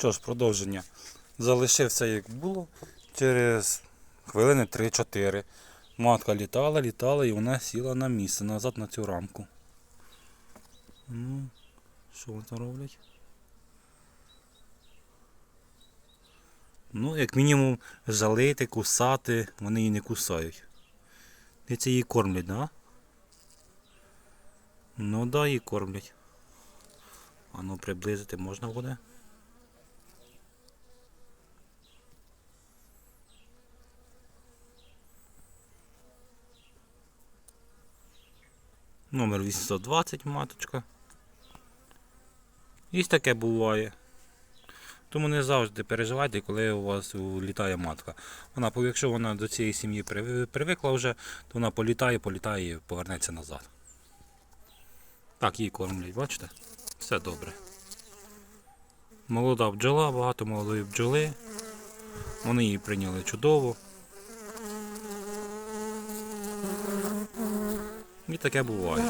Що ж, продовження. Залишився як було. Через хвилини 3-4. Матка літала, літала і вона сіла на місце, назад на цю рамку. Ну, що вони там роблять? Ну, як мінімум, жалити, кусати, вони її не кусають. І це її кормлять, да? Ну да, її кормлять. А ну приблизити можна буде? Номер 820 маточка. І таке буває. Тому не завжди переживайте, коли у вас літає матка. Вона, якщо вона до цієї сім'ї привикла вже, то вона політає, політає і повернеться назад. Так, її кормлять, бачите? Все добре. Молода бджола, багато молодої бджоли. Вони її прийняли чудово. І таке буває.